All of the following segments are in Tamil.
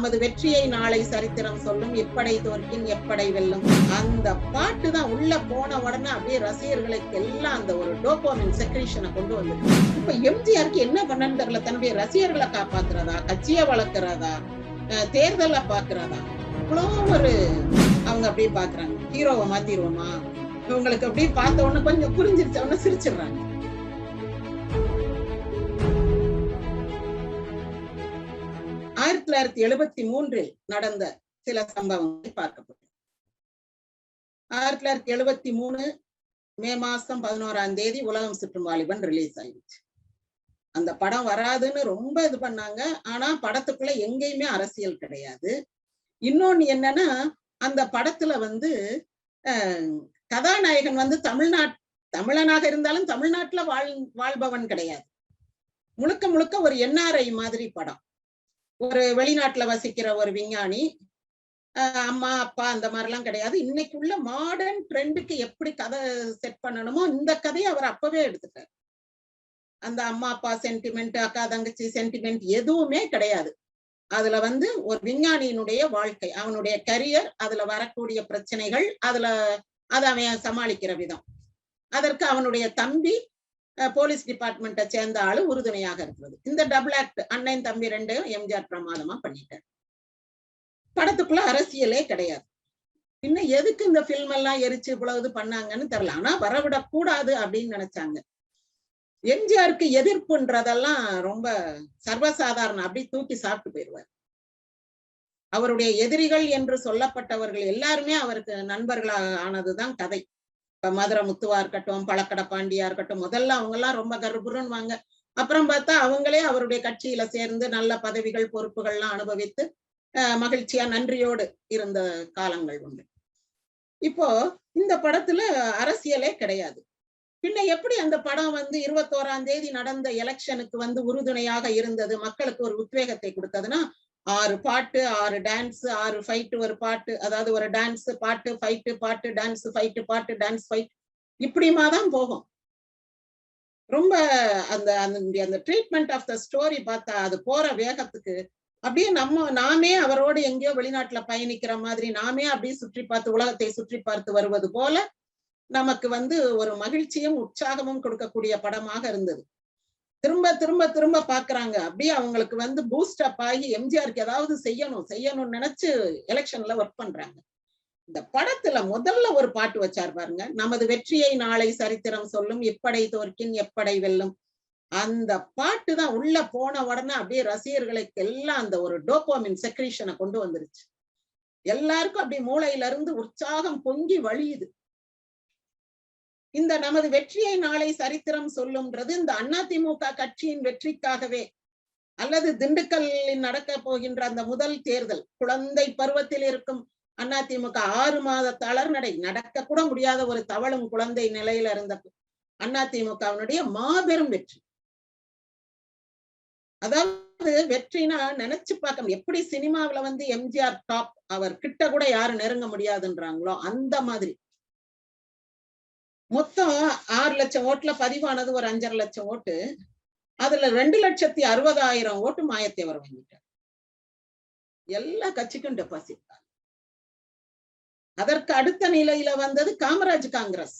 நமது வெற்றியை நாளை சரித்திரம் சொல்லும். எப்படை தோற்கின் எப்படை வெல்லும். அந்த பாட்டு தான் உள்ள போன உடனே அப்படியே ரசிகர்களுக்கு எல்லாம் அந்த ஒரு டோபோமின் செக்ரேஷனை கொண்டு வந்து இப்ப எம்ஜிஆருக்கு என்ன பண்ணன்னு தெரியல. தன்னுடைய ரசிகர்களை காப்பாத்துறதா கட்சியை வளர்க்கிறதா அஹ் தேர்தலை பாக்குறதா இவ்வளோ ஒரு அவங்க அப்படியே பாக்குறாங்க ஹீரோவை மாத்திருவோமா? இவங்களுக்கு அப்படியே பார்த்த உடனே கொஞ்சம் புரிஞ்சிருச்ச. உடனே சிரிச்சிடுறாங்க. தொள்ளாயிரத்தி எழுபத்தி மூன்றில் நடந்த சில சம்பவங்களை பார்க்கப்படும் ஆயிரத்தி தொள்ளாயிரத்தி எழுபத்தி மூணு மே மாசம் பதினோராம் தேதி உலகம் சுற்றும் வாலிபன் ரிலீஸ் ஆயிடுச்சு. அந்த படம் வராதுன்னு ரொம்ப இது பண்ணாங்க. ஆனா படத்துக்குள்ள எங்கேயுமே அரசியல் கிடையாது. இன்னொன்னு என்னன்னா அந்த படத்துல வந்து கதாநாயகன் வந்து தமிழ்நாட் தமிழனாக இருந்தாலும் தமிழ்நாட்டுல வாழ் வாழ்பவன் கிடையாது. முழுக்க முழுக்க ஒரு என்ஆர்ஐ மாதிரி படம். ஒரு வெளிநாட்டுல வசிக்கிற ஒரு விஞ்ஞானி அம்மா அப்பா அந்த மாதிரிலாம் கிடையாது. இன்னைக்கு உள்ள மாடர்ன் ட்ரெண்டுக்கு எப்படி கதை செட் பண்ணணுமோ இந்த கதையை அவர் அப்பவே எடுத்துட்டார். அந்த அம்மா அப்பா சென்டிமெண்ட் அக்கா தங்கச்சி சென்டிமெண்ட் எதுவுமே கிடையாது. அதுல வந்து ஒரு விஞ்ஞானியினுடைய வாழ்க்கை அவனுடைய கரியர் அதுல வரக்கூடிய பிரச்சனைகள் அதுல அதை அவன் சமாளிக்கிற விதம். அதற்கு அவனுடைய தம்பி போலீஸ் டிபார்ட்மெண்ட்டை சேர்ந்த ஆளு உறுதுணையாக இருக்கிறது. இந்த டபுள் ஆக்ட் அண்ணன் தம்பி ரெண்டையும் எம்ஜிஆர் பிரமாதமா பண்ணிட்டார். படத்துக்குள்ள அரசியலே கிடையாது. இன்னும் எதுக்கு இந்த பில்ம் எல்லாம் எரிச்சு இவ்வளவு இது பண்ணாங்கன்னு தெரியல. ஆனா வரவிடக் கூடாது அப்படின்னு நினைச்சாங்க. எம்ஜிஆருக்கு எதிர்ப்புன்றதெல்லாம் ரொம்ப சர்வசாதாரணம் அப்படி தூக்கி சாப்பிட்டு போயிடுவார். அவருடைய எதிரிகள் என்று சொல்லப்பட்டவர்கள் எல்லாருமே அவருக்கு நண்பர்களாக ஆனதுதான் கதை. மதுரை முத்துவா இருக்கட்டும் பழக்கடை பாண்டியா இருக்கட்டும் முதல்ல அவங்க எல்லாம் ரொம்ப கர்ப்புன்னு வாங்க அப்புறம் பார்த்தா அவங்களே அவருடைய கட்சியில சேர்ந்து நல்ல பதவிகள் பொறுப்புகள்லாம் அனுபவித்து அஹ், மகிழ்ச்சியா நன்றியோடு இருந்த காலங்கள் உண்டு. இப்போ இந்த படத்துல அரசியலே கிடையாது. பின்ன எப்படி அந்த படம் வந்து இருபத்தோராம் தேதி நடந்த எலெக்ஷனுக்கு வந்து உறுதுணையாக இருந்தது மக்களுக்கு ஒரு உத்வேகத்தை கொடுத்ததுன்னா ஆறு பாட்டு ஆறு டான்ஸ் ஆறு ஃபைட்டு ஒரு பாட்டு அதாவது ஒரு டான்ஸ் பாட்டு ஃபைட்டு பாட்டு டான்ஸ் ஃபைட்டு பாட்டு டான்ஸ் ஃபைட் இப்படிமா தான் போகும். ரொம்ப அந்த அந்த அந்த ட்ரீட்மெண்ட் ஆஃப் த ஸ்டோரி பார்த்தா அது போற வேகத்துக்கு அப்படியே நம்ம நாமே அவரோடு எங்கேயோ வெளிநாட்டுல பயணிக்கிற மாதிரி நாமே அப்படியே சுற்றி பார்த்து உலகத்தை சுற்றி பார்த்து வருவது போல நமக்கு வந்து ஒரு மகிழ்ச்சியும் உற்சாகமும் கொடுக்கக்கூடிய படமாக இருந்தது. திரும்ப திரும்ப திரும்ப பாக்குறாங்க. அப்படியே அவங்களுக்கு வந்து பூஸ்ட் அப் ஆகி எம்ஜிஆருக்கு ஏதாவது செய்யணும் செய்யணும்னு நினைச்சு எலெக்ஷன்ல ஒர்க் பண்றாங்க. இந்த படத்துல முதல்ல ஒரு பாட்டு வச்சார் பாருங்க. நமது வெற்றியை நாளை சரித்திரம் சொல்லும் எப்படை தோற்கின் எப்படை வெல்லும். அந்த பாட்டு தான் உள்ள போன உடனே அப்படியே ரசிகர்களுக்கு எல்லாம் அந்த ஒரு டோப்போமின் செக்ரீஷனை கொண்டு வந்துருச்சு. எல்லாருக்கும் அப்படியே மூளையில இருந்து உற்சாகம் பொங்கி வழியுது. இந்த நமது வெற்றியை நாளை சரித்திரம் சொல்லும்ன்றது இந்த அதிமுக கட்சியின் வெற்றிக்காகவே அல்லது திண்டுக்கல்லில் நடக்க போகின்ற அந்த முதல் தேர்தல் குழந்தை பருவத்தில் இருக்கும் அதிமுக ஆறு மாத தளர்நடை நடக்க கூட முடியாத ஒரு தவளும் குழந்தை நிலையில இருந்த அதிமுகவினுடைய மாபெரும் வெற்றி. அதாவது வெற்றினா நினைச்சு பார்க்க எப்படி சினிமாவுல வந்து எம்ஜிஆர் டாப் அவர் கிட்ட கூட யாரும் நெருங்க முடியாதுன்றாங்களோ அந்த மாதிரி. மொத்தம் ஆறு லட்சம் ஓட்டுல பதிவானது ஒரு அஞ்சரை லட்சம் ஓட்டு. அதுல ரெண்டு லட்சத்தி அறுபதாயிரம் ஓட்டு மாயத்தேவர் வாங்கிட்டார். எல்லா கட்சிக்கும் டெபாசிட் தான். அதற்கு அடுத்த நிலையில வந்தது காமராஜ் காங்கிரஸ்.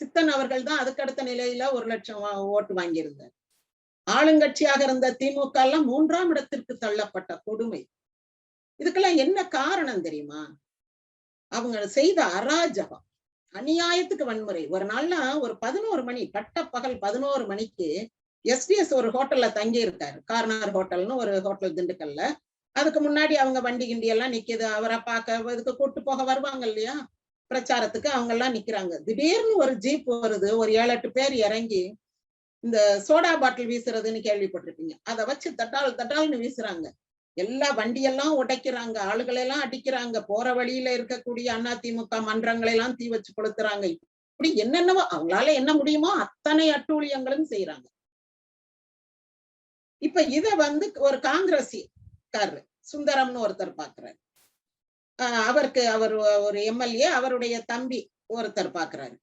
சித்தன் அவர்கள் தான் அதுக்கு அடுத்த நிலையில ஒரு லட்சம் ஓட்டு வாங்கியிருந்தார். ஆளுங்கட்சியாக இருந்த திமுக எல்லாம் மூன்றாம் இடத்திற்கு தள்ளப்பட்ட கொடுமை. இதுக்கெல்லாம் என்ன காரணம் தெரியுமா? அவங்க செய்த அராஜகம். அநியாயத்துக்கு வன்முறை. ஒரு நாள்னா ஒரு பதினோரு மணி பட்ட பகல் பதினோரு மணிக்கு எஸ்டிஎஸ் ஒரு ஹோட்டல்ல தங்கி இருக்காரு கார்னர் ஹோட்டல்னு ஒரு ஹோட்டல் திண்டுக்கல்ல. அதுக்கு முன்னாடி அவங்க வண்டி கிண்டி எல்லாம் நிக்குது. அவரை பார்க்க இதுக்கு கூட்டு போக வருவாங்க இல்லையா? பிரச்சாரத்துக்கு அவங்க எல்லாம் நிக்கிறாங்க. திடீர்னு ஒரு ஜீப் வருது. ஒரு ஏழு எட்டு பேர் இறங்கி இந்த சோடா பாட்டில் வீசுறதுன்னு கேள்விப்பட்டிருப்பீங்க. அதை வச்சு தட்டால் தட்டால்னு வீசுறாங்க. எல்லா வண்டியெல்லாம் உடைக்கிறாங்க ஆளுகளை எல்லாம் அடிக்கிறாங்க போற வழியில இருக்கக்கூடிய அதிமுக மன்றங்களை எல்லாம் தீ வச்சு கொளுத்துறாங்க. இப்படி என்னென்னவோ அவங்களால என்ன முடியுமோ அத்தனை அட்டூழியங்களும் செய்யறாங்க இப்ப இத வந்து ஒரு காங்கிரஸ்காரர் சுந்தரம்னு ஒருத்தர் பாக்குறாரு. ஆஹ் அவருக்கு அவர் ஒரு எம்எல்ஏ அவருடைய தம்பி ஒருத்தர் பாக்குறாரு.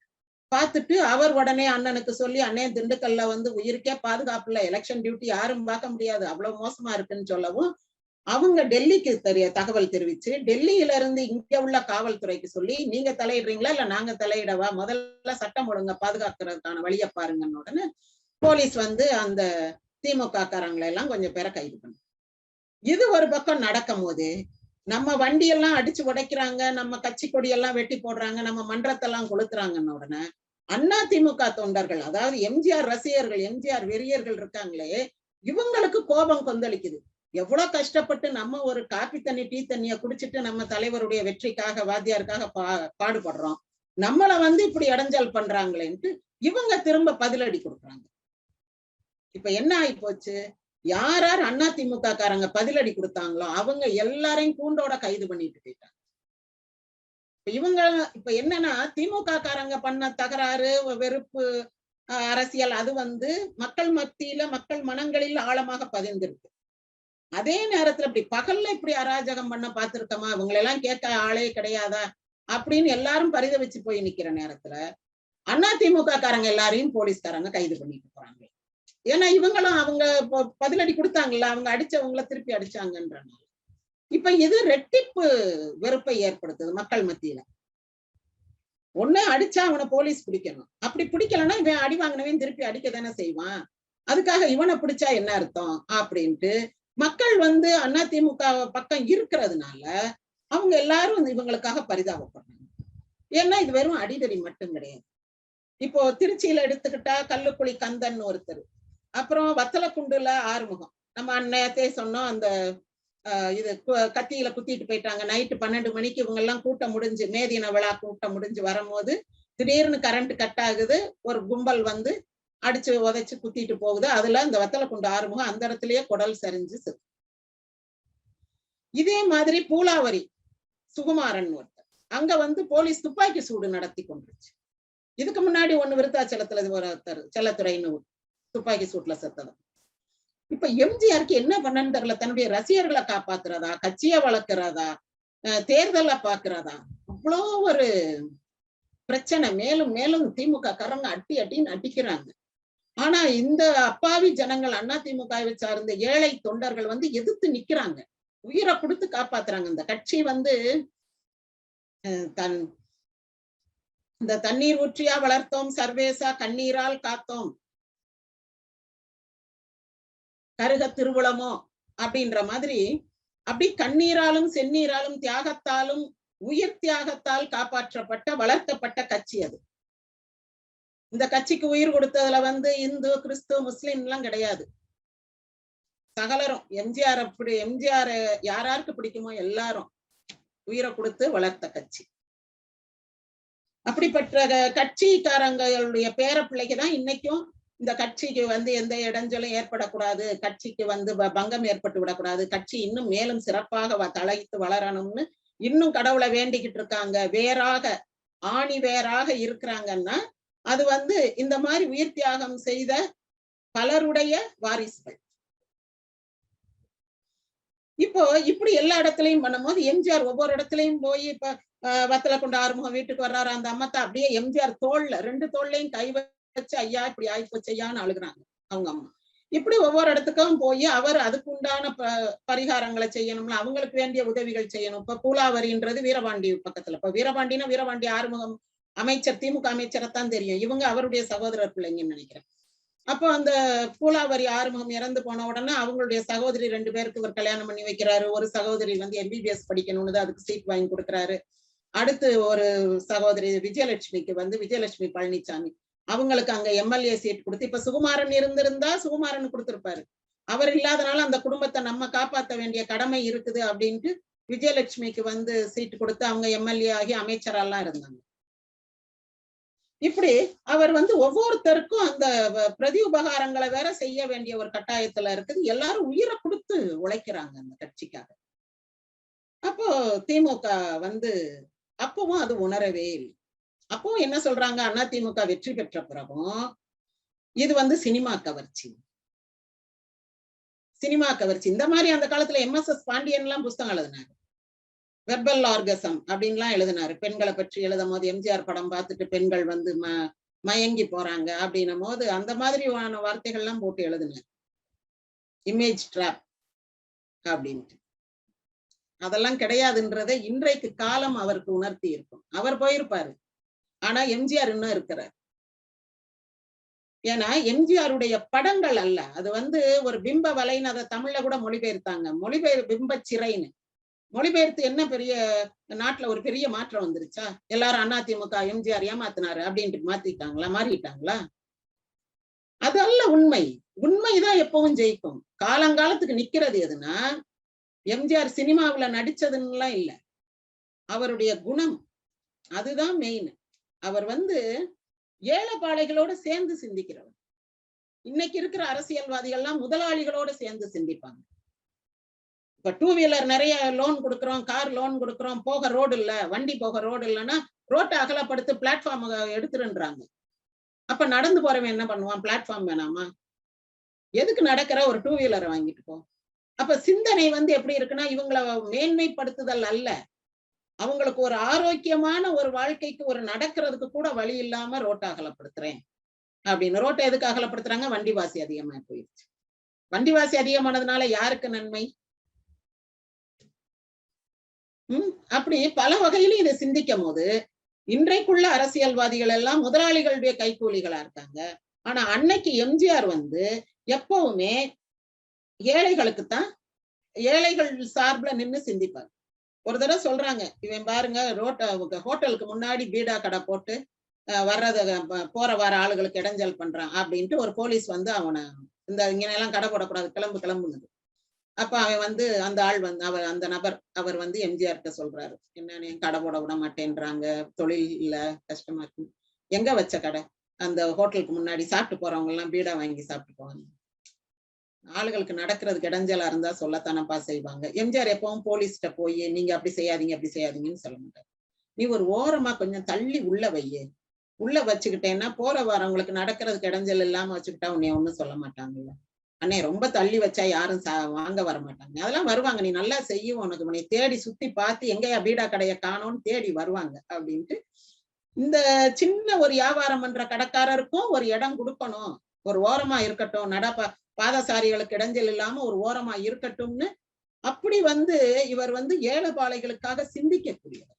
பார்த்துட்டு அவர் உடனே அண்ணனுக்கு சொல்லி அண்ணே திண்டுக்கல்ல வந்து உயிருக்கே பாதுகாப்புல எலெக்ஷன் டியூட்டி யாரும் பார்க்க முடியாது அவ்வளவு மோசமா இருக்குன்னு சொல்லவும் அவங்க டெல்லிக்கு தெரிய தகவல் தெரிவிச்சு டெல்லியில இருந்து இங்க உள்ள காவல்துறைக்கு சொல்லி நீங்க தலையிடுறீங்களா? இல்ல நாங்க தலையிடவா? முதல்ல சட்டம் ஒழுங்க பாதுகாக்கிறதுக்கான வழியை பாருங்கன்னு உடனே போலீஸ் வந்து அந்த திமுக காரங்களை எல்லாம் கொஞ்சம் பேரை கைது பண்ணு. இது ஒரு பக்கம் நடக்கும் போது நம்ம வண்டியெல்லாம் அடிச்சு உடைக்கிறாங்க நம்ம கட்சி கொடியெல்லாம் வெட்டி போடுறாங்க நம்ம மன்றத்தெல்லாம் கொளுத்துறாங்கன்னு உடனே அண்ணா திமுக தொண்டர்கள் அதாவது எம்ஜிஆர் ரசிகர்கள் எம்ஜிஆர் வெறியர்கள் இருக்காங்களே இவங்களுக்கு கோபம் கொந்தளிக்குது. எவ்வளவு கஷ்டப்பட்டு நம்ம ஒரு காப்பி தண்ணி டீ தண்ணிய குடிச்சிட்டு நம்ம தலைவருடைய வெற்றிக்காக வாத்தியாருக்காக பா பாடுபடுறோம். நம்மள வந்து இப்படி இடைஞ்சல் பண்றாங்களேன்ட்டு இவங்க திரும்ப பதிலடி கொடுக்குறாங்க. இப்ப என்ன ஆகி போச்சு யார் யார் அண்ணா திமுக காரங்க பதிலடி கொடுத்தாங்களோ அவங்க எல்லாரையும் கூண்டோட கைது பண்ணிட்டு போயிட்டாங்க. இப்ப இவங்க இப்ப என்னன்னா திமுக காரங்க பண்ண தகராறு வெறுப்பு அஹ், அரசியல் அது வந்து மக்கள் மத்தியில மக்கள் மனங்களில் ஆழமாக பதிந்திருக்கு. அதே நேரத்துல இப்படி பகல்ல இப்படி அராஜகம் பண்ண பார்த்திருக்கோமா இவங்களெல்லாம் கேட்க ஆளே கிடையாதா? அப்படின்னு எல்லாரும் பரிதவிச்சு போய் நிக்கிற நேரத்துல அண்ணா திமுக காரங்க எல்லாரையும் போலீஸ்காரங்க கைது பண்ணிட்டு போறாங்க. ஏன்னா இவங்களும் அவங்க பதிலடி கொடுத்தாங்கல்ல அவங்க அடிச்சவங்கள திருப்பி அடிச்சாங்கன்றனால இப்ப இது ரெட்டிப்பு வெறுப்பை ஏற்படுத்துது மக்கள் மத்தியில. ஒண்ணு அடிச்சா அவனை போலீஸ் பிடிக்கணும். அப்படி பிடிக்கலன்னா இவன் அடி வாங்கினவன் திருப்பி அடிக்க தானே செய்வான். அதுக்காக இவனை பிடிச்சா என்ன அர்த்தம்? அப்படின்ட்டு மக்கள் வந்து அதிமுக பக்கம் இருக்கிறதுனால அவங்க எல்லாரும் இவங்களுக்காக பரிதாபப்படுறாங்க. ஏன்னா இது வெறும் அடிதடி மட்டும் கிடையாது. இப்போ திருச்சியில எடுத்துக்கிட்டா கல்லுக்குழி கந்தன் ஒருத்தர். அப்புறம் வத்தலக்குண்டுல ஆறுமுகம். நம்ம அன்னையத்தே சொன்னோம் அந்த ஆஹ் இது கு- கத்தியில குத்திட்டு போயிட்டாங்க. நைட்டு பன்னெண்டு மணிக்கு இவங்க எல்லாம் கூட்டம் முடிஞ்சு மேதின விழா கூட்டம் முடிஞ்சு வரும்போது திடீர்னு கரண்ட் கட் ஆகுது. ஒரு கும்பல் வந்து அடிச்சு உதைச்சு குத்திட்டு போகுது. அதுல இந்த வத்தலக்குண்டு ஆறுமுகம் அந்த இடத்துலயே குடல் சரிஞ்சு செத்து. இதே மாதிரி பூலாவரி சுகுமாரன் ஒருத்தர். அங்க வந்து போலீஸ் துப்பாக்கி சூடு நடத்தி கொண்டுருச்சு. இதுக்கு முன்னாடி ஒண்ணு விருத்தாச்சலத்துல ஒருத்தர் செல்லத்துறைன்னு துப்பாக்கி சூட்ல செத்தது இப்ப எம்ஜிஆருக்கு என்ன பண்ணன்னு தெரியல. தன்னுடைய ரசிகர்களை காப்பாத்துறதா கட்சியை வளர்க்கிறதா அஹ் தேர்தலை பாக்குறதா அவ்வளோ ஒரு பிரச்சனை. மேலும் மேலும் திமுக காரங்க அட்டி அட்டின்னு அடிக்கிறாங்க. ஆனா இந்த அப்பாவி ஜனங்கள் அண்ணா திமுகவை சார்ந்த ஏழை தொண்டர்கள் வந்து எதிர்த்து நிக்கிறாங்க. உயிரை கொடுத்து காப்பாத்துறாங்க. இந்த கட்சி வந்து தன் இந்த தண்ணீர் ஊற்றியா வளர்த்தோம் சர்வேசா கண்ணீரால் காத்தோம். கருக திருவுளமோ? அப்படின்ற மாதிரி அப்படி கண்ணீராலும் செந்நீராலும் தியாகத்தாலும் உயிர் தியாகத்தால் காப்பாற்றப்பட்ட வளர்க்கப்பட்ட கட்சி அது. இந்த கட்சிக்கு உயிர் கொடுத்ததுல வந்து இந்து கிறிஸ்து முஸ்லிம் எல்லாம் கிடையாது. சகலரும் எம்ஜிஆர் அப்படி எம்ஜிஆர் யாராருக்கு பிடிக்குமோ எல்லாரும் உயிரை கொடுத்து வளர்த்த கட்சி. அப்படிப்பட்ட கட்சிக்காரங்களுடைய பேர பிள்ளைக்குதான் இன்னைக்கும் இந்த கட்சிக்கு வந்து எந்த இடைஞ்சலும் ஏற்படக்கூடாது கட்சிக்கு வந்து ப- பங்கம் ஏற்பட்டு விடக்கூடாது கட்சி இன்னும் மேலும் சிறப்பாக வ- வளரணும்னு இன்னும் கடவுளை வேண்டிக்கிட்டு இருக்காங்க. வேறாக ஆணி வேறாக இருக்கிறாங்கன்னா அது வந்து இந்த மாதிரி உயிர் தியாகம் செய்த பலருடைய வாரிசுகள். இப்போ இப்படி எல்லா இடத்துலயும் பண்ணும்போது எம்ஜிஆர் ஒவ்வொரு இடத்துலயும் போய் இப்ப வத்தல கொண்டு ஆறுமுகம் வீட்டுக்கு வர்றாரு. அந்த அம்மத்தா அப்படியே எம்ஜிஆர் தோல்ல ரெண்டு தோல்லையும் கை வச்சு ஐயா இப்படி ஆயிப்போச்சு ஐயான்னு அழுகுறாங்க அவங்க அம்மா. இப்படி ஒவ்வொரு இடத்துக்கும் போய் அவர் அதுக்கு உண்டான ப பரிகாரங்களை செய்யணும்ல அவங்களுக்கு வேண்டிய உதவிகள் செய்யணும். இப்ப கூலாவரின்றது வீரபாண்டி பக்கத்துல. இப்ப வீரபாண்டினா வீரபாண்டி ஆறுமுகம் அமைச்சர் திமுக அமைச்சரைத்தான் தெரியும். இவங்க அவருடைய சகோதரர் பிள்ளைங்கன்னு நினைக்கிறேன். அப்போ அந்த பூலாவரி ஆறுமுகம் இறந்து போன உடனே அவங்களுடைய சகோதரி ரெண்டு பேருக்கு இவர் கல்யாணம் பண்ணி வைக்கிறாரு. ஒரு சகோதரி வந்து எம்பிபிஎஸ் படிக்கணும்னு அதுக்கு சீட் வாங்கி கொடுக்குறாரு. அடுத்து ஒரு சகோதரி விஜயலட்சுமிக்கு வந்து விஜயலட்சுமி பழனிசாமி அவங்களுக்கு அங்க எம்எல்ஏ சீட் கொடுத்து இப்ப சுகுமாரன் இருந்திருந்தா சுகுமாரன் கொடுத்திருப்பாரு. அவர் இல்லாதனால அந்த குடும்பத்தை நம்ம காப்பாத்த வேண்டிய கடமை இருக்குது அப்படின்ட்டு விஜயலட்சுமிக்கு வந்து சீட் கொடுத்து அவங்க எம்எல்ஏ ஆகி அமைச்சரெல்லாம் இருந்தாங்க. இப்படி அவர் வந்து ஒவ்வொருத்தருக்கும் அந்த பிரதி உபகாரங்களை வேற செய்ய வேண்டிய ஒரு கட்டாயத்துல இருக்குது. எல்லாரும் உயிரை கொடுத்து உழைக்கிறாங்க அந்த கட்சிக்காக. அப்போ திமுக வந்து அப்பவும் அது உணரவே இல்லை. அப்பவும் என்ன சொல்றாங்க? அண்ணா திமுக வெற்றி பெற்ற பிறகும் இது வந்து சினிமா கவர்ச்சி. சினிமா கவர்ச்சி. இந்த மாதிரி அந்த காலத்துல எம்எஸ்எஸ் பாண்டியன் எல்லாம் புஸ்தகம் எழுதினாங்க. வெர்பல் ஆர்கசம் அப்படின்லாம் எழுதினாரு. பெண்களை பற்றி எழுதும் போது எம்ஜிஆர் படம் பார்த்துட்டு பெண்கள் வந்து ம மயங்கி போறாங்க அப்படின்னும் போது அந்த மாதிரியான வார்த்தைகள்லாம் போட்டு எழுதினார். இமேஜ் ட்ராப் அப்படின்ட்டு. அதெல்லாம் கிடையாதுன்றத இன்றைக்கு காலம் அவருக்கு உணர்த்தி இருக்கும். அவர் போயிருப்பாரு. ஆனா எம்ஜிஆர் இன்னும் இருக்கிறார். ஏன்னா எம்ஜிஆருடைய படங்கள் அல்ல. அது வந்து ஒரு பிம்ப வலைன்னு அதை தமிழ்ல கூட மொழிபெயர்த்தாங்க. மொழிபெயர் பிம்ப சிறைன்னு மொழிபெயர்த்து என்ன பெரிய நாட்டுல ஒரு பெரிய மாற்றம் வந்துருச்சா? எல்லாரும் அதிமுக எம்ஜிஆர் ஏமாத்தினாரு அப்படின்ட்டு மாத்திட்டாங்களா? மாறிட்டாங்களா? அது அல்ல உண்மை. உண்மைதான் எப்பவும் ஜெயிக்கும். காலங்காலத்துக்கு நிக்கிறது எதுனா எம்ஜிஆர் சினிமாவுல நடிச்சதுன்னுலாம் இல்ல. அவருடைய குணம் அதுதான் மெயின் அவர் வந்து ஏழைப்பாளைகளோட சேர்ந்து சிந்திக்கிறவர். இன்னைக்கு இருக்கிற அரசியல்வாதிகள்லாம் முதலாளிகளோட சேர்ந்து சிந்திப்பாங்க. இப்ப டூ வீலர் நிறைய லோன் கொடுக்குறோம் கார் லோன் கொடுக்குறோம் போக ரோடு இல்ல வண்டி போக ரோடு இல்லைன்னா ரோட்டை அகலப்படுத்து பிளாட்ஃபார்ம் எடுத்துருன்றாங்க. அப்ப நடந்து போறவன் என்ன பண்ணுவான்? பிளாட்ஃபார்ம் வேணாமா? எதுக்கு நடக்கிற? ஒரு டூ வீலரை வாங்கிட்டு போ. அப்ப சிந்தனை வந்து எப்படி இருக்குன்னா இவங்கள மேன்மைப்படுத்துதல் அல்ல. அவங்களுக்கு ஒரு ஆரோக்கியமான ஒரு வாழ்க்கைக்கு ஒரு நடக்கிறதுக்கு கூட வழி இல்லாம ரோட்டை அகலப்படுத்துறேன். அப்படின்னு. ரோட்டை எதுக்கு அகலப்படுத்துறாங்க? வண்டி வாசி அதிகமா போயிடுச்சு வண்டி வாசி அதிகமானதுனால யாருக்கு நன்மை? உம் அப்படி பல வகையிலும் இதை சிந்திக்கும் போது இன்றைக்குள்ள அரசியல்வாதிகள் எல்லாம் முதலாளிகளுடைய கைக்கூலிகளா இருக்காங்க. ஆனா அன்னைக்கு எம்ஜிஆர் வந்து எப்பவுமே ஏழைகளுக்குத்தான் ஏழைகள் சார்பில் நின்னு சிந்திப்பாங்க ஒரு தடவை சொல்றாங்க இவன் பாருங்க ரோட்ட ஹோட்டலுக்கு முன்னாடி பீடா கடை போட்டு வர்றத போற வர ஆளுகளுக்கு இடைஞ்சல் பண்றான் அப்படின்ட்டு ஒரு போலீஸ் வந்து அவனை இந்த இங்க எல்லாம் கடை போடக்கூடாது கிளம்பு கிளம்புனது அப்ப அவன் வந்து அந்த ஆள் வந்து அவர் அந்த நபர் அவர் வந்து எம்ஜிஆர்கிட்ட சொல்றாரு. என்ன கடை போட விட மாட்டேன்றாங்க. தொழில் இல்ல கஷ்டமா இருக்கு. எங்க வச்ச கடை? அந்த ஹோட்டலுக்கு முன்னாடி சாப்பிட்டு போறவங்க எல்லாம் பீடா வாங்கி சாப்பிட்டு போவாங்க. ஆளுகளுக்கு நடக்கிறது இடைஞ்சலா இருந்தா சொல்லத்தானப்பா செய்வாங்க. எம்ஜிஆர் எப்பவும் போலீஸ்கிட்ட போய் நீங்க அப்படி செய்யாதீங்க அப்படி செய்யாதீங்கன்னு சொல்ல மாட்டாரு. நீ ஒரு ஓரமா கொஞ்சம் தள்ளி உள்ள வையே. உள்ள வச்சுக்கிட்டேன்னா போற வரவங்களுக்கு நடக்கிறது இடைஞ்சல் இல்லாம வச்சுக்கிட்டா உன்னை ஒன்னும் சொல்ல மாட்டாங்கல்ல. அண்ணே ரொம்ப தள்ளி வச்சா யாரும் வாங்க வர மாட்டாங்க. அதெல்லாம் வருவாங்க. நீ நல்லா செய்யும் உனக்கு உன்னை தேடி சுத்தி பார்த்து எங்கயா பீடா கடைய காணோம்னு தேடி வருவாங்க அப்படின்ட்டு. இந்த சின்ன ஒரு வியாபாரம் பண்ற கடைக்காரருக்கும் ஒரு இடம் கொடுக்கணும். ஒரு ஓரமா இருக்கட்டும். நடப்பா பாதசாரிகளுக்கு இடைஞ்சல் இல்லாம ஒரு ஓரமா இருக்கட்டும்னு. அப்படி வந்து இவர் வந்து ஏழைபாளைகளுக்காக சிந்திக்கக்கூடியவர்.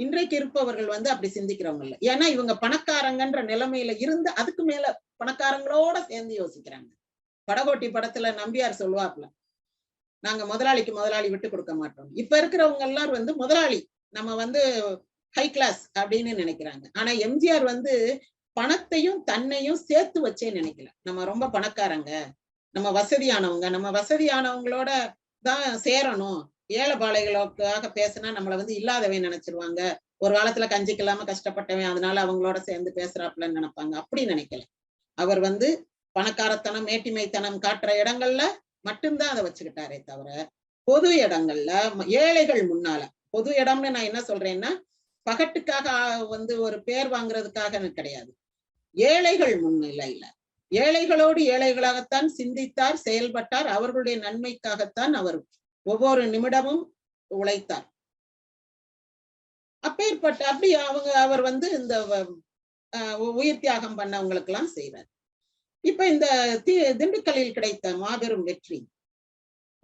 இன்றைக்கு இருப்பவர்கள் வந்து அப்படி சிந்திக்கிறவங்க இல்ல. ஏன்னா இவங்க பணக்காரங்கன்ற நிலைமையில இருந்து அதுக்கு மேல பணக்காரங்களோட சேர்ந்து யோசிக்கிறாங்க. படகோட்டி படத்துல நம்பியார் சொல்லுவாப்ல நாங்க முதலாளிக்கு முதலாளி விட்டு கொடுக்க மாட்டோம். இப்ப இருக்கிறவங்க எல்லாரும் வந்து முதலாளி நம்ம வந்து ஹை கிளாஸ் அப்படின்னு நினைக்கிறாங்க. ஆனா எம்ஜிஆர் வந்து பணத்தையும் தன்னையும் சேர்த்து வச்சே நினைக்கல. நம்ம ரொம்ப பணக்காரங்க நம்ம வசதியானவங்க நம்ம வசதியானவங்களோட தான் சேரணும். ஏழைபாளைகளுக்காக பேசினா நம்மளை வந்து இல்லாதவன் நினைச்சிருவாங்க. ஒரு காலத்துல கஞ்சிக்கு இல்லாம கஷ்டப்பட்டவன் அதனால அவங்களோட சேர்ந்து பேசுறாப்புலன்னு நினைப்பாங்க. அப்படி நினைக்கல. அவர் வந்து பணக்காரத்தனம் மேட்டிமைத்தனம் காட்டுற இடங்கள்ல மட்டும்தான் அதை வச்சுக்கிட்டாரே தவிர பொது இடங்கள்ல ஏழைகள் முன்னால பொது இடம்னு நான் என்ன சொல்றேன்னா பகட்டுக்காக வந்து ஒரு பேர் வாங்குறதுக்காக கிடையாது. ஏழைகள் முன்னிலையில ஏழைகளோடு ஏழைகளாகத்தான் சிந்தித்தார் செயல்பட்டார் அவர்களுடைய நன்மைக்காகத்தான் அவர் ஒவ்வொரு நிமிடமும் உழைத்தார். அப்பேற்பட்ட அப்படி அவங்க அவர் வந்து இந்த உயிர் தியாகம் பண்ணவங்களுக்கு எல்லாம் செய்வார். இப்ப இந்த திண்டுக்கல்லில் கிடைத்த மாபெரும் வெற்றி.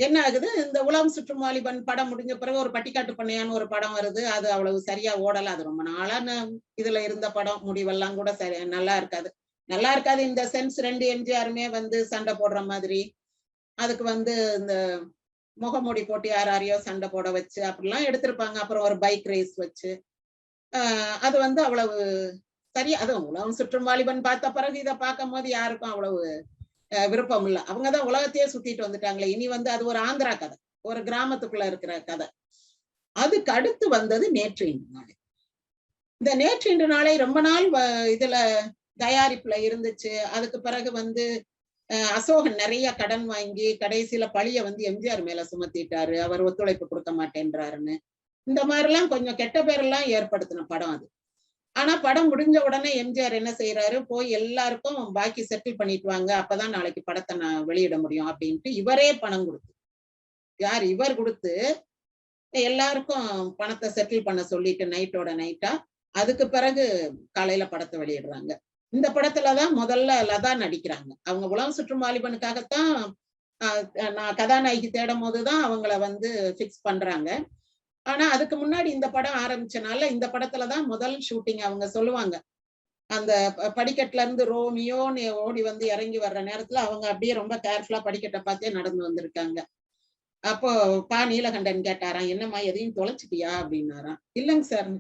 என்ன ஆகுது? இந்த உலகம் சுற்றும் வாலிபன் படம் முடிஞ்ச பிறகு ஒரு பட்டிக்காட்டு பண்ணையான்னு ஒரு படம் வருது. அது அவ்வளவு சரியா ஓடல. அது ரொம்ப நாளான இதுல இருந்த படம். முடிவெல்லாம் கூட சரி நல்லா இருக்காது. நல்லா இருக்காது. இந்த சென்ஸ் ரெண்டு எம்ஜிஆருமே வந்து சண்டை போடுற மாதிரி. அதுக்கு வந்து இந்த முகமூடி போட்டு யாராரையோ யாரையோ சண்டை போட வச்சு அப்படிலாம் எடுத்திருப்பாங்க. அப்புறம் ஒரு பைக் ரேஸ் வச்சு. ஆஹ் அது வந்து அவ்வளவு சரியா அது உலகம் சுற்றும் வாலிபன் பார்த்த பிறகு இதை பார்க்கும் போது யாருக்கும் அவ்வளவு விருப்பம் இல்லை. அவங்கதான் உலகத்தையே சுத்திட்டு வந்துட்டாங்களே. இனி வந்து அது ஒரு ஆந்திரா கதை. ஒரு கிராமத்துக்குள்ள இருக்கிற கதை. அதுக்கு அடுத்து வந்தது நேற்று இன்று நாளை. இந்த நேற்று இன்று நாளை ரொம்ப நாள் இதுல தயாரிப்புல இருந்துச்சு. அதுக்கு பிறகு வந்து அசோகன் நிறைய கடன் வாங்கி கடைசியில பழிய வந்து எம்ஜிஆர் மேல சுமத்திட்டாரு. அவர் ஒத்துழைப்பு கொடுக்க மாட்டேன்றாருன்னு. இந்த மாதிரி எல்லாம் கொஞ்சம் கெட்ட பேரெல்லாம் ஏற்படுத்தின படம் அது. ஆனா படம் முடிஞ்ச உடனே எம்ஜிஆர் என்ன செய்யறாரு போய் எல்லாருக்கும் பாக்கி செட்டில் பண்ணிட்டு வாங்க. அப்பதான் நாளைக்கு படத்தை நான் வெளியிட முடியும் அப்படின்ட்டு இவரே பணம் கொடுத்து யார்? இவர் கொடுத்து எல்லாருக்கும் பணத்தை செட்டில் பண்ண சொல்லிட்டு நைட்டோட நைட்டா அதுக்கு பிறகு காலையில படத்தை வெளியிடுறாங்க. இந்த படத்துலதான் முதல்ல லதா நடிக்கிறாங்க. அவங்க உலகம் சுற்றும் வாலிபனுக்காகத்தான் நான் கதாநாயகி தேடும் போதுதான் அவங்கள வந்து ஃபிக்ஸ் பண்றாங்க. ஆனா அதுக்கு முன்னாடி இந்த படம் ஆரம்பிச்சனால இந்த படத்துலதான் முதல் ஷூட்டிங் அவங்க சொல்லுவாங்க. அந்த படிக்கட்டுல இருந்து ரோமியோன்னு ஓடி வந்து இறங்கி வர்ற நேரத்துல அவங்க அப்படியே ரொம்ப கேர்ஃபுல்லா படிக்கட்டை பார்த்தே நடந்து வந்திருக்காங்க. அப்போ பா நீலகண்டன் கேட்டாராம் என்னம்மா எதையும் தொலைச்சிட்டியா? அப்படின்னாராம். இல்லைங்க சார்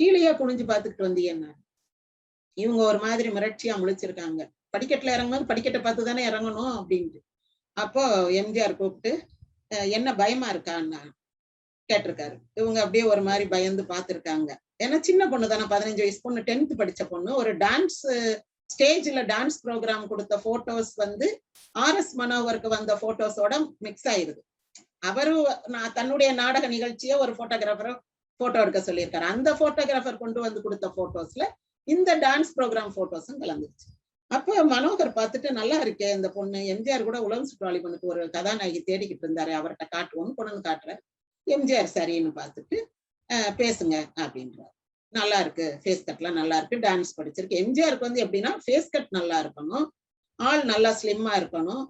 கீழேயே குனிஞ்சு பார்த்துக்கிட்டு வந்தீங்கன்னா இவங்க ஒரு மாதிரி மிரட்சியா முழிச்சிருக்காங்க. படிக்கட்டுல இறங்கும்போது படிக்கட்டை பார்த்து தானே இறங்கணும் அப்படின்ட்டு. அப்போ எம்ஜிஆர் கூப்பிட்டு என்ன பயமா இருக்கான்னு கேட்டிருக்காரு. இவங்க அப்படியே ஒரு மாதிரி பயந்து பார்த்திருக்காங்க. ஏன்னா சின்ன பொண்ணு தானே பதினஞ்சு வயசு பொண்ணு டென்த் படிச்ச பொண்ணு. ஒரு டான்ஸ் ஸ்டேஜ்ல டான்ஸ் ப்ரோக்ராம் கொடுத்த போட்டோஸ் வந்து ஆர் எஸ் மனோவருக்கு வந்த போட்டோஸோட மிக்ஸ் ஆயிருது. அவரு நான் தன்னுடைய நாடக நிகழ்ச்சியை ஒரு போட்டோகிராஃபரை போட்டோ எடுக்க சொல்லியிருக்காரு. அந்த போட்டோகிராஃபர் கொண்டு வந்து கொடுத்த போட்டோஸ்ல இந்த டான்ஸ் ப்ரோக்ராம் போட்டோஸும் கலந்துருச்சு. அப்ப மனோகர் பார்த்துட்டு நல்லா இருக்கே இந்த பொண்ணு. எம்ஜிஆர் கூட உலகம் சுற்றுவாளி பொண்ணுக்கு ஒரு கதாநாயகி தேடிக்கிட்டு இருந்தாரு. அவர்கிட்ட காட்டுவோம்னு கொண்டு வந்து காட்டுறாரு. எம்ஜிஆர் சரின்னு பார்த்துட்டு பேசுங்க அப்படின்றார். நல்லா இருக்கு. ஃபேஸ் கட்லாம் நல்லா இருக்கு. டான்ஸ் படிச்சிருக்கு எம்ஜிஆருக்கு வந்து எப்படின்னா ஃபேஸ் கட் நல்லா இருக்கணும். ஆள் நல்லா ஸ்லிம்மா இருக்கணும்.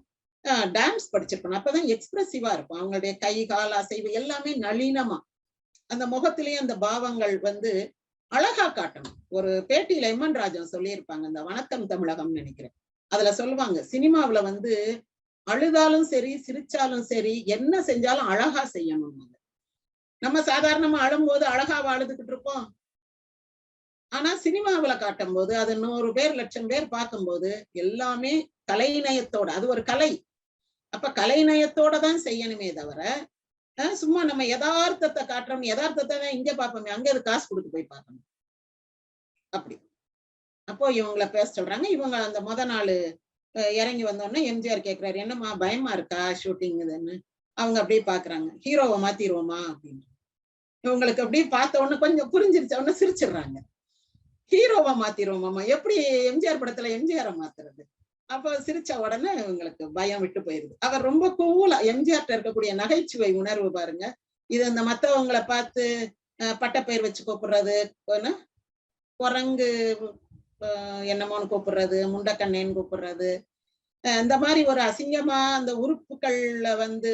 டான்ஸ் படிச்சிருக்கணும். அப்பதான் எக்ஸ்பிரசிவா இருக்கும். அவங்களுடைய கை கால் அசைவு எல்லாமே நளினமா. அந்த முகத்திலேயே அந்த பாவங்கள் வந்து அழகா காட்டணும். ஒரு பேட்டியில எம்மன் ராஜன் சொல்லியிருப்பாங்க இந்த வணக்கம் தமிழகம் நினைக்கிறேன். அதுல சொல்லுவாங்க சினிமாவுல வந்து அழுதாலும் சரி சிரிச்சாலும் சரி என்ன செஞ்சாலும் அழகா செய்யணும் நம்ம சாதாரணமா அழும்போது அழகா அழுதுகிட்டு இருப்போம். ஆனா சினிமாவுல காட்டும் போது அது நூறு பேர் லட்சம் பேர் பார்க்கும்போது எல்லாமே கலைநயத்தோட அது ஒரு கலை. அப்ப கலைநயத்தோட தான் செய்யணுமே தவிர சும்மா நம்ம யதார்த்தத்தை காட்டுறோம் யதார்த்தத்தை தான் இங்க பார்ப்போமே அங்க அது காசு கொடுத்து போய் பார்க்கணும். அப்படி. அப்போ இவங்கள பேச சொல்றாங்க. இவங்க அந்த முத நாள் இறங்கி வந்தோடனே எம்ஜிஆர் கேட்கிறாரு என்னம்மா பயமா இருக்கா ஷூட்டிங் இதுன்னு அவங்க அப்படியே பாக்குறாங்க ஹீரோவை மாத்திருவோமா? அப்படின்னு. இவங்களுக்கு அப்படியே பார்த்த உடனே கொஞ்சம் புரிஞ்சிருச்ச உடனே சிரிச்சிடுறாங்க. ஹீரோவா மாத்திருவோமாமா எப்படி எம்ஜிஆர் படத்துல எம்ஜிஆரை மாத்துறது? அப்ப சிரிச்ச உடனே இவங்களுக்கு பயம் விட்டு போயிருது. அவர் ரொம்ப கூலா எம்ஜிஆர்ட்ட இருக்கக்கூடிய நகைச்சுவை உணர்வு பாருங்க. இது இந்த மத்தவங்களை பார்த்து பட்டப்பயிர் வச்சு கூப்பிடுறது குரங்கு என்னமோன்னு கூப்பிடுறது முண்டக்கண்ணேன்னு கூப்பிடுறது. அஹ், இந்த மாதிரி ஒரு அசிங்கமா அந்த உறுப்புகள்ல வந்து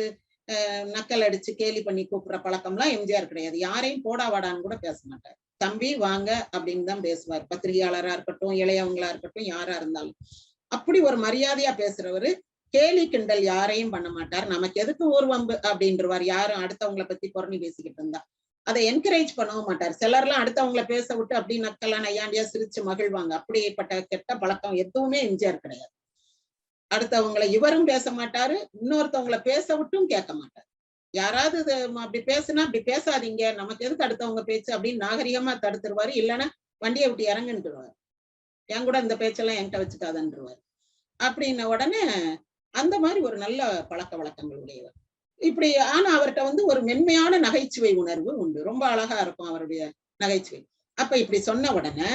நக்கல் அடிச்சு கேலி பண்ணி கூப்பிடுற பழக்கம்லாம் எம்ஜிஆர் கிடையாது. யாரையும் போடா வாடான்னு கூட பேச மாட்டார். தம்பி வாங்க அப்படின்னு தான் பேசுவார். பத்திரிகையாளரா இருக்கட்டும் இளையவங்களா இருக்கட்டும் யாரா இருந்தாலும். அப்படி ஒரு மரியாதையா பேசுறவரு கேலி கிண்டல் யாரையும் பண்ண மாட்டார். நமக்கு எதுக்கு ஊர்வம்பு அப்படின்றவார் யாரும் அடுத்தவங்கள பத்தி புறணி பேசிக்கிட்டு இருந்தா. அதை என்கரேஜ் பண்ணவும் மாட்டார். சிலர்லாம் அடுத்தவங்கள பேச விட்டு அப்படி நக்கெல்லாம் நையாண்டியா சிரிச்சு மகிழ்வாங்க. அப்படிப்பட்ட கெட்ட பழக்கம் எதுவுமே எம்ஜிஆர் கிடையாது. அடுத்தவங்களை இவரும் பேச மாட்டாரு. இன்னொருத்தவங்கள பேச விட்டும் கேட்க மாட்டார். யாராவது அப்படி பேசுனா அப்படி பேசாதீங்க. நமக்கு எதுக்கு அடுத்தவங்க பேச்சு அப்படின்னு நாகரிகமா தடுத்துருவாரு. இல்லைன்னா வண்டியை விட்டு இறங்குன்னு என் கூட இந்த பேச்செல்லாம் என்கிட்ட வச்சுக்காதன்றவர். அப்படின்ன உடனே அந்த மாதிரி ஒரு நல்ல பழக்க வழக்கங்கள் உடையவர். இப்படி ஆனா அவர்கிட்ட வந்து ஒரு மென்மையான நகைச்சுவை உணர்வு உண்டு. ரொம்ப அழகா இருக்கும் அவருடைய நகைச்சுவை. அப்ப இப்படி சொன்ன உடனே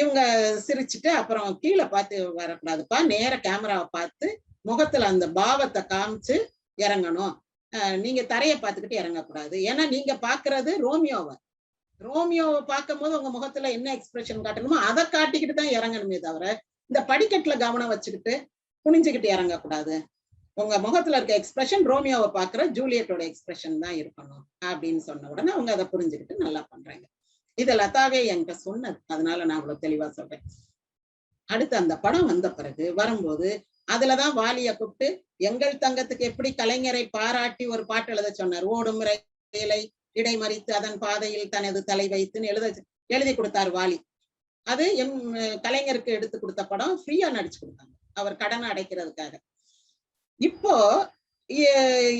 இவங்க சிரிச்சுட்டு அப்புறம் கீழே பார்த்து வரக்கூடாதுப்பா நேர கேமராவை பார்த்து முகத்துல அந்த பாவத்தை காமிச்சு இறங்கணும். நீங்க தரையை பார்த்துக்கிட்டு இறங்கக்கூடாது. ஏன்னா நீங்க பாக்குறது ரோமியோவை. ரோமியோவை பார்க்கும் போது உங்க முகத்துல என்ன எக்ஸ்பிரஷன் காட்டணுமோ அதை காட்டிக்கிட்டு தான் இறங்கணுமே தவிர இந்த படிக்கட்டுல கவனம் வச்சுக்கிட்டு குனிஞ்சுக்கிட்டு இறங்கக்கூடாது. உங்க முகத்துல இருக்க எக்ஸ்பிரஷன் ரோமியோவை பாக்குற ஜூலியட்டோட எக்ஸ்பிரஷன் தான் இருக்கணும் அப்படின்னு சொன்ன உடனே அவங்க அதை புரிஞ்சுக்கிட்டு நல்லா பண்றாங்க. இது லதாவே என்கிட்ட சொன்னது. அதனால நான் அவ்வளவு தெளிவா சொல்றேன். அடுத்து அந்த படம் வந்த பிறகு வரும்போது அதுலதான் வாலிய கூப்பிட்டு எங்கள் தங்கத்துக்கு எப்படி கலைஞரை பாராட்டி ஒரு பாட்டு எழுத சொன்னார். ஓடும் ரயிலை இடைமறித்து அதன் பாதையில் தனது தலை வைத்துன்னு எழுத எழுதி கொடுத்தார் வாலி. அது எம் கலைஞருக்கு எடுத்து கொடுத்த படம் ஃப்ரீயா நடிச்சு கொடுத்தாங்க. அவர் கடனை அடைக்கிறதுக்காக. இப்போ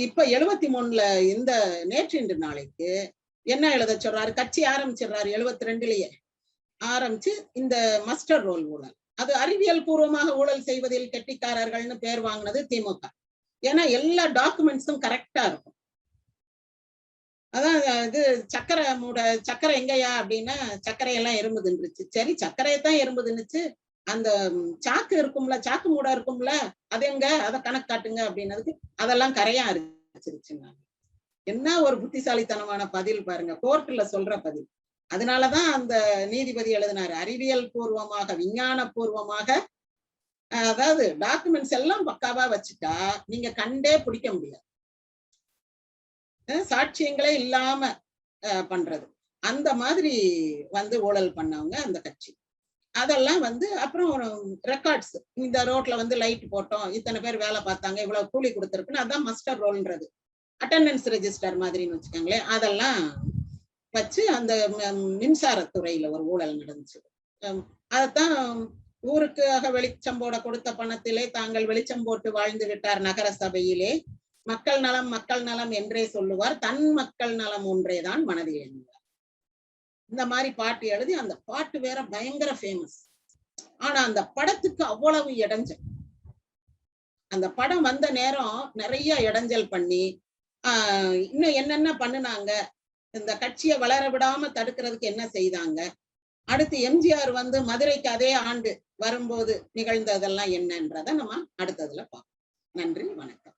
இப்ப எழுபத்தி மூணுல இந்த நேற்று நாளைக்கு என்ன எழுத சொல்றாரு? கட்சி ஆரம்பிச்சிடுறாரு எழுபத்தி ரெண்டுலயே. ஆரம்பிச்சு இந்த மஸ்டர் ரோல் ஊழல். அது அறிவியல் பூர்வமாக ஊழல் செய்வதில் கெட்டிக்காரர்கள்னு பேர் வாங்கினது திமுக. ஏன்னா எல்லா டாக்குமெண்ட்ஸும் கரெக்டா இருக்கும். அதான் இது சக்கரை மூட சக்கரை எங்கயா அப்படின்னா சக்கரையெல்லாம் எல்லாம் எறும்புதுன்றுச்சு சரி சர்க்கரையை தான் எறும்புதுன்னுச்சு. அந்த சாக்கு இருக்கும்ல சாக்கு மூட இருக்கும்ல அது எங்க? அதை கணக்கு காட்டுங்க அப்படின்னதுக்கு அதெல்லாம் கரையா அரிச்சிருச்சுங்க என்ன ஒரு புத்திசாலித்தனமான பதில் பாருங்க. கோர்ட்ல சொல்ற பதில். அதனாலதான் அந்த நீதிபதி எழுதினாரு. அறிவியல் பூர்வமாக விஞ்ஞான பூர்வமாக அதாவது டாக்குமெண்ட்ஸ் எல்லாம் பக்காவா வச்சுட்டா நீங்க கண்டே பிடிக்க முடியாது. சாட்சியங்களே இல்லாம பண்றது. அந்த மாதிரி வந்து ஊழல் பண்ணவங்க அந்த கட்சி. அதெல்லாம் வந்து அப்புறம் ரெக்கார்ட்ஸ் இந்த ரோட்ல வந்து லைட் போட்டோம் இத்தனை பேர் வேலை பார்த்தாங்க இவ்வளவு கூலி கொடுத்துருக்குன்னு அதான் மஸ்டர் ரோல்ன்றது அட்டண்டன்ஸ் ரெஜிஸ்டர் மாதிரின்னு வச்சுக்கோங்களேன் அதெல்லாம் வச்சு அந்த மின்சாரத்துறையில ஒரு ஊழல் நடந்துச்சு. அதைத்தான் ஊருக்காக வெளிச்சம் போட கொடுத்த பணத்திலே தாங்கள் வெளிச்சம் போட்டு வாழ்ந்து விட்டார் நகர சபையிலே மக்கள் நலம் மக்கள் நலம் என்றே சொல்லுவார். தன் மக்கள் நலம் ஒன்றே தான் மனதில் எண்ணுவார். இந்த மாதிரி பாட்டு எழுதி அந்த பாட்டு வேற பயங்கர ஃபேமஸ் ஆனா அந்த படத்துக்கு அவ்வளவு இடைஞ்சல். அந்த படம் வந்த நேரம் நிறைய இடைஞ்சல் பண்ணி ஆஹ் இன்னும் என்னென்ன பண்ணுனாங்க? இந்த கட்சியை வளர விடாம தடுக்கிறதுக்கு என்ன செய்தாங்க? அடுத்து எம்ஜிஆர் வந்து மதுரைக்கு அதே ஆண்டு வரும்போது நிகழ்ந்ததெல்லாம் என்னன்றதை நம்ம அடுத்ததுல பார்ப்போம். நன்றி வணக்கம்.